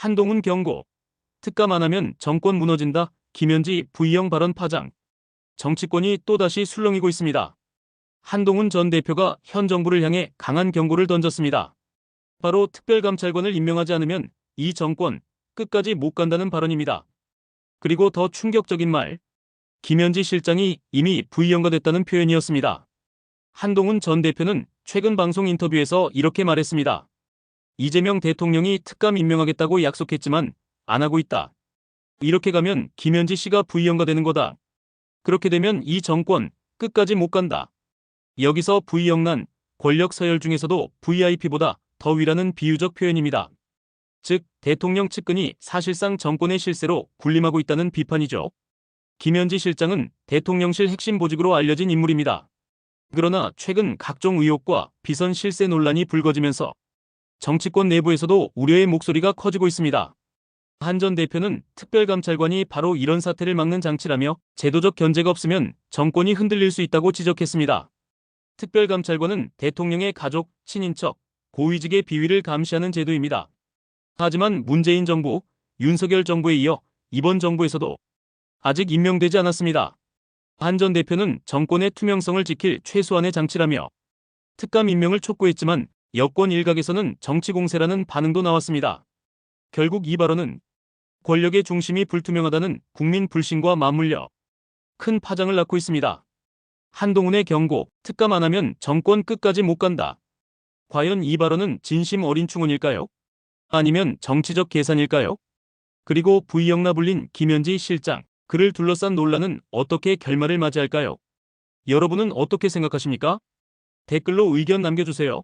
한동훈 경고. 특감 안 하면 정권 무너진다. 김현지 부의영 발언 파장. 정치권이 또다시 술렁이고 있습니다. 한동훈 전 대표가 현 정부를 향해 강한 경고를 던졌습니다. 바로 특별감찰관을 임명하지 않으면 이 정권 끝까지 못 간다는 발언입니다. 그리고 더 충격적인 말. 김현지 실장이 이미 부의연가됐다는 표현이었습니다. 한동훈 전 대표는 최근 방송 인터뷰에서 이렇게 말했습니다. 이재명 대통령이 특감 임명하겠다고 약속했지만 안 하고 있다. 이렇게 가면 김현지 씨가 부의연가되는 거다. 그렇게 되면 이 정권 끝까지 못 간다. 여기서 부의영난 권력 서열 중에서도 VIP보다 더 위라는 비유적 표현입니다. 즉 대통령 측근이 사실상 정권의 실세로 군림하고 있다는 비판이죠. 김현지 실장은 대통령실 핵심 보직으로 알려진 인물입니다. 그러나 최근 각종 의혹과 비선 실세 논란이 불거지면서 정치권 내부에서도 우려의 목소리가 커지고 있습니다. 한 전 대표는 특별감찰관이 바로 이런 사태를 막는 장치라며 제도적 견제가 없으면 정권이 흔들릴 수 있다고 지적했습니다. 특별감찰관은 대통령의 가족, 친인척, 고위직의 비위를 감시하는 제도입니다. 하지만 문재인 정부, 윤석열 정부에 이어 이번 정부에서도 아직 임명되지 않았습니다. 한 전 대표는 정권의 투명성을 지킬 최소한의 장치라며 특감 임명을 촉구했지만 여권 일각에서는 정치 공세라는 반응도 나왔습니다. 결국 이 발언은 권력의 중심이 불투명하다는 국민 불신과 맞물려 큰 파장을 낳고 있습니다. 한동훈의 경고, 특감 안 하면 정권 끝까지 못 간다. 과연 이 발언은 진심 어린 충언일까요? 아니면 정치적 계산일까요? 그리고 부의영나 불린 김현지 실장, 그를 둘러싼 논란은 어떻게 결말을 맞이할까요? 여러분은 어떻게 생각하십니까? 댓글로 의견 남겨주세요.